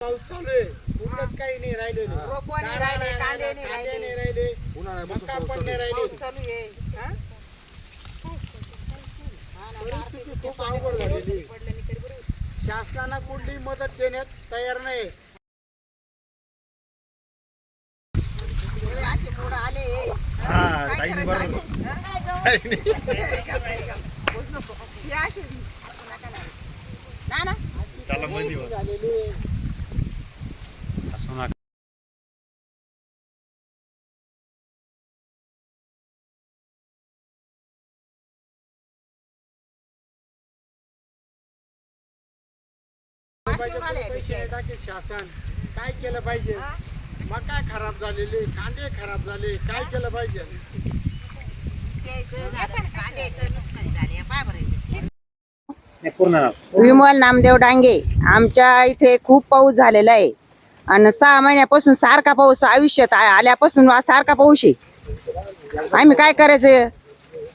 पाऊस चालू आहे पूर्णच काही नाही राहिलेलं रोपं नाही राहिले, नाही कांदे राहिला, नाही राहिले. राहिले उन्हाळ्यापासून मका पण चालू नाही आहे. राहिली पाऊस चालू आहे हा? हा ना, परिस्थिती खूप अवघड झालेली आहे. पडलं नाही तरी बरं. शासनानं कुठली मदत देण्यात तयार नाही हे असे मोड आले हा, काय ताईने करायचं बरोबर. आम्ही? हा? बोलू नको. हे असे परिस्थिती झालेली आहे. शासन. काय केलं पाहिजे? मका खराब झालेले कांदे खराब झाले. काय केलं पाहिजे? विमल नामदेव डांगे. आमच्या इथे खूप पाऊस झालेला आहे. आणि सहा महिन्यापासून सारखा पाऊस आयुष्यात आल्यापासून वा- सारखा पाऊस आहे. आम्ही काय करायचं?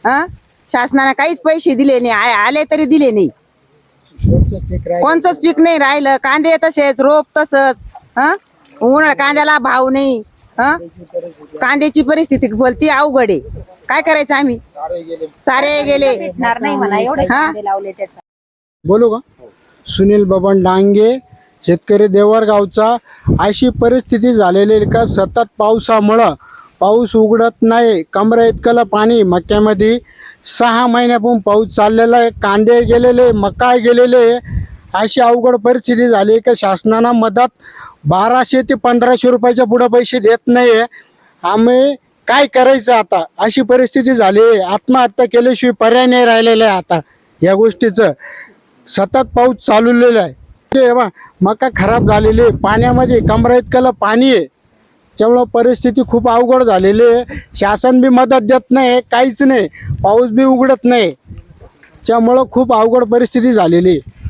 हा? शासनाने काहीच पैसे दिले नाही. आले तरी दिले नाही. कोणचंच पीक नाही राहिलं. कांदे तसेच रोप तसंच. हा? उन्हाळ्या कांद्याला भाव नाही. हा? कांद्याची परिस्थिती बोलती अवघड आहे. काय करायचं आम्ही? चारे गेले. हा? बोलू का? सुनील बबन डांगे शेतकरी देवर गावचा अशी परिस्थिती झालेली आहे का? सतत पावसामुळं पाऊस उघडत नाही. कमरा इतकलं पाणी. मक्यामध्ये सहा महिन्यापासून पाऊस चाललेला आहे. कांदे गेलेले मका गेलेले. अशी अवघड परिस्थिती झाली का शासनानं मदत बाराशे ते पंधराशे रुपयाच्या पुढं पैसे देत नाही आम्ही काय करायचं आता? अशी परिस्थिती झाली. आहे आत्महत्या केल्याशिवाय पर्याय नाही राहिलेला आहे आता या गोष्टीचं. सतत पाऊस चालवलेला आहे. ते बा मका खराब झालेली आहे. पाण्यामध्ये कमरा इतकं पाणी आहे. त्यामुळं परिस्थिती खूप अवघड झालेली आहे. शासन बी मदत देत नाही काहीच नाही. पाऊस बी उघडत नाही. त्यामुळं खूप अवघड परिस्थिती झालेली आहे.